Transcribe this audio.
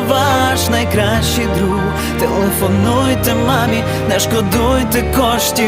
ваш найкращий друг. Телефонуйте мамі, не шкодуйте коштів.